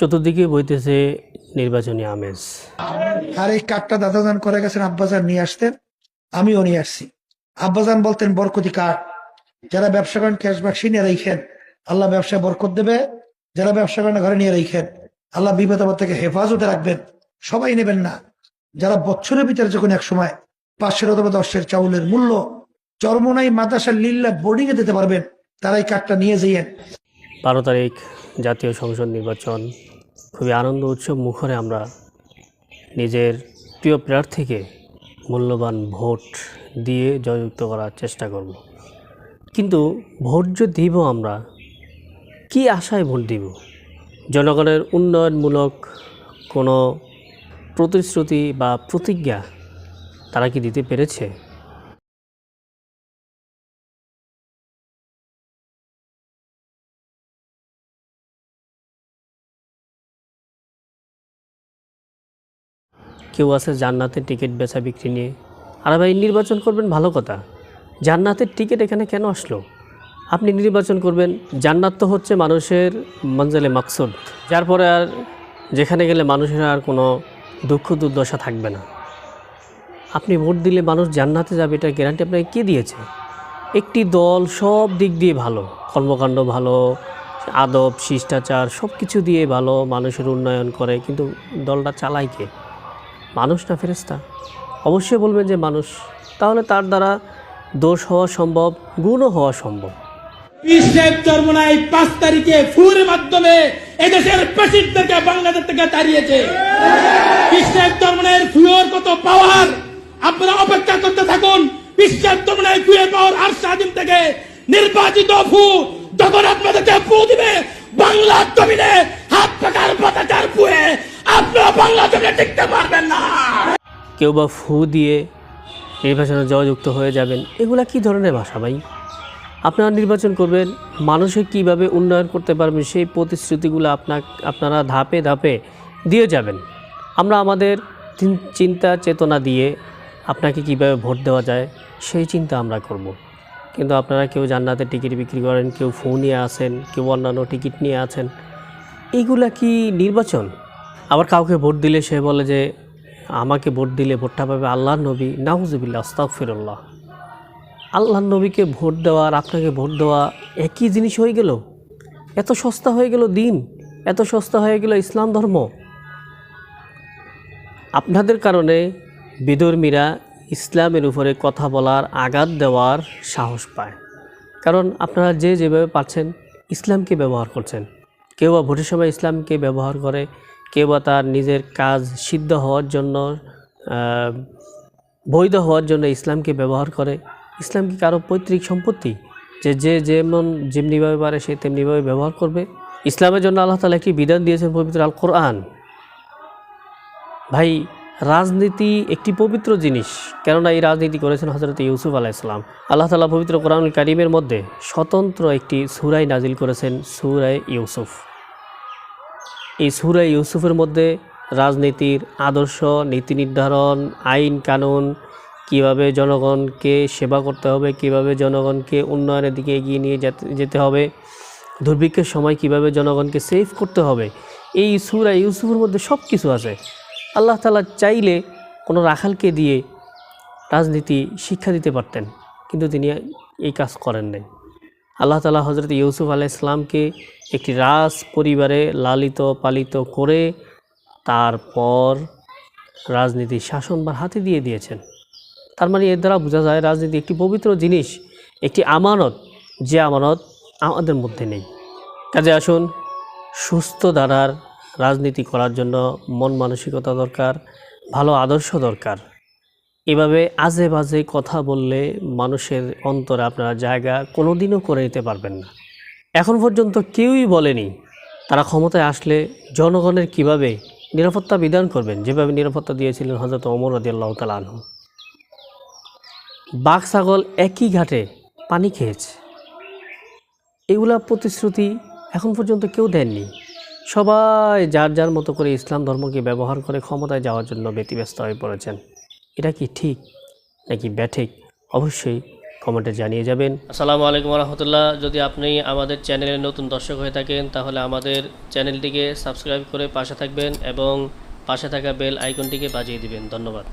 চতুর্দিকে বইতেছে নির্বাচনী আমেজ। আর এই কাঠটা দাদাজান করে গেছেন আব্বাজান নিয়ে আসতেন আমিও নিয়ে আসছি। আব্বাজান বলতেন বরকতি কাঠ। যারা ব্যবসা করেন ক্যাশ বাক্সে নিয়ে রেখেন আল্লাহ ব্যবসায় বরকত দেবে। যারা ব্যবসা করেন ঘরে নিয়ে রেখেন আল্লাহ বিপদ থেকে হেফাজতে রাখবেন। সবাই নেবেন না। যারা বছরের ভিতরে যখন এক সময় পাঁচশের অথবা দশের চাউলের মূল্য চরমনাই মাদাসার লিল্লা বোর্ডিং এ দিতে পারবেন তারা এই কাঠটা নিয়ে যাইয়েন। বারো তারিখ জাতীয় সংসদ নির্বাচন। খুবই আনন্দ উৎসব মুখরে আমরা নিজের প্রিয় প্রার্থীকে মূল্যবান ভোট দিয়ে জয়যুক্ত করার চেষ্টা করব। কিন্তু ভোট যে দিব আমরা, কি আশায় ভোট দিব? জনগণের উন্নয়নমূলক কোনো প্রতিশ্রুতি বা প্রতিজ্ঞা তারা কি দিতে পেরেছে? কেউ আছে জান্নাতের টিকিট বেচা বিক্রি নিয়ে। আর ভাই, নির্বাচন করবেন ভালো কথা। জান্নাতের টিকিট এখানে কেন আসলো? আপনি নির্বাচন করবেন, জান্নাত তো হচ্ছে মানুষের মঞ্জলে মাকসুদ। যার পরে আর যেখানে গেলে মানুষের আর কোনো দুঃখ দুর্দশা থাকবে না। আপনি ভোট দিলে মানুষ জান্নাতে যাবে, এটা গ্যারান্টি আপনাকে কে দিয়েছে? একটি দল সব দিক দিয়ে ভালো, কর্মকাণ্ড ভালো, আদব, শিষ্টাচার সব কিছু দিয়ে ভালো, মানুষের উন্নয়ন করে, কিন্তু দলটা চালায় কে? মানুষ না ফেরেস্তা অবশ্যই বলবেন যে মানুষ। তাহলে তার দ্বারা দোষ হওয়া সম্ভব, গুণও হওয়া সম্ভব। ইসরায়েল চরমনাই পাঁচ তারিখে ফুর মাধ্যমে এদেশের প্রেসিডেন্টকে বাংলাদেশ থেকে তাড়িয়েছে। ইসরায়েল চরমনাইয়ের ফুয়ের কত পাওয়ার আপনারা অপেক্ষা করতে থাকুন। ইসরায়েল চরমনাই ফুয়ে পাওয়ার আর স্বাধীন থেকে নির্বাচিত ফু যখন আপনাদেরকে ফু দিবে বাংলা জমিনে হাত পাকার পতাকার ফুয়ে কেউ বা ফু দিয়ে নির্বাচনে জয়যুক্ত হয়ে যাবেন, এগুলা কি ধরনের ভাষা ভাই? আপনারা নির্বাচন করবেন মানুষের কীভাবে উন্নয়ন করতে পারবেন সেই প্রতিশ্রুতিগুলো আপনার আপনারা ধাপে ধাপে দিয়ে যাবেন। আমরা আমাদের চিন্তা চেতনা দিয়ে আপনাকে কীভাবে ভোট দেওয়া যায়, সেই চিন্তা আমরা করব। কিন্তু আপনারা কেউ জান্নাতে টিকিট বিক্রি করেন, কেউ ফু নিয়ে আসেন, কেউ অন্যান্য টিকিট নিয়ে আছেন এইগুলা কি নির্বাচন? আবার কাউকে ভোট দিলে সে বলে যে, আমাকে ভোট দিলে ভোটটা পাবে আল্লাহ নবী। নাহুজুবিল্লা আস্তাগফিরুল্লাহ। আল্লাহর নবীকে ভোট দেওয়া আর আপনাকে ভোট দেওয়া একই জিনিস হয়ে গেল। এত সস্তা হয়ে গেল দিন, এত সস্তা হয়ে গেল ইসলাম ধর্ম। আপনাদের কারণে বিধর্মীরা ইসলামের উপরে কথা বলার আঘাত দেওয়ার সাহস পায়। কারণ আপনারা যে যেভাবে পাচ্ছেন ইসলামকে ব্যবহার করছেন। কেউ বা ভোটের সময় ইসলামকে ব্যবহার করে বা তার নিজের কাজ সিদ্ধ হওয়ার জন্য বৈধ হওয়ার জন্য ইসলামকে ব্যবহার করে। ইসলাম কি কারও পৈতৃক সম্পত্তি? যে যে যেমন যেমনিভাবে পারে সে তেমনিভাবে ব্যবহার করবে। ইসলামের জন্য আল্লাহ তালা একটি বিধান দিয়েছেন পবিত্র আল কোরআন ভাই, রাজনীতি একটি পবিত্র জিনিস। কেননা এই রাজনীতি করেছেন হজরত ইউসুফ আলাহ ইসলাম আল্লাহ তালা পবিত্র কোরআন কারিমের মধ্যে স্বতন্ত্র একটি সুরাই নাজিল করেছেন সুরাই ইউসুফ। এই সুরা ইউসুফের মধ্যে রাজনীতির আদর্শ, নীতি নির্ধারণ, আইন কানুন, কীভাবে জনগণকে সেবা করতে হবে, কীভাবে জনগণকে উন্নয়নের দিকে এগিয়ে নিয়ে যেতে হবে, দুর্ভিক্ষের সময় কীভাবে জনগণকে সেভ করতে হবে, এই সুরা ইউসুফের মধ্যে সব কিছু আছে। আল্লাহ তালা চাইলে কোনো রাখালকে দিয়ে রাজনীতি শিক্ষা দিতে পারতেন, কিন্তু তিনি এই কাজ করেন নাই। আল্লাহ তালা হজরত ইউসুফ আলাহ ইসলামকে একটি রাজ পরিবারে লালিত, পালিত করে তারপর রাজনীতির শাসনবার হাতে দিয়ে দিয়েছেন। তার মানে এর দ্বারা বোঝা যায় রাজনীতি একটি পবিত্র জিনিস, একটি আমানত, যে আমানত আমাদের মধ্যে নেই। কাজে আসুন, সুস্থ দ্বারার রাজনীতি করার জন্য মন মানসিকতা দরকার, ভালো আদর্শ দরকার। এভাবে আজে বাজে কথা বললে মানুষের অন্তরে আপনারা জায়গা কোনোদিনও করে নিতে পারবেন না। এখন পর্যন্ত কেউই বলেনি, তারা ক্ষমতায় আসলে জনগণের কীভাবে নিরাপত্তা বিধান করবেন? যেভাবে নিরাপত্তা দিয়েছিলেন হজরত ওমর রদিয়াল্লাহ তাল আনহু। বাঘ, ছাগল একই ঘাটে পানি খেয়েছে। এগুলা প্রতিশ্রুতি এখন পর্যন্ত কেউ দেননি। সবাই যার যার মতো করে ইসলাম ধর্মকে ব্যবহার করে ক্ষমতায় যাওয়ার জন্য ব্যতিব্যস্ত হয়ে পড়েছেন। এটা কি ঠিক নাকি ব্যাঠিক? অবশ্যই কমেন্টে জানিয়ে যাবেন। আসসালামু আলাইকুম রহমতুল্লাহ। যদি আপনি আমাদের চ্যানেলে নতুন দর্শক হয়ে থাকেন, তাহলে আমাদের চ্যানেলটিকে সাবস্ক্রাইব করে পাশে থাকবেন এবং পাশে থাকা বেল আইকনটিকে বাজিয়ে দিবেন। ধন্যবাদ।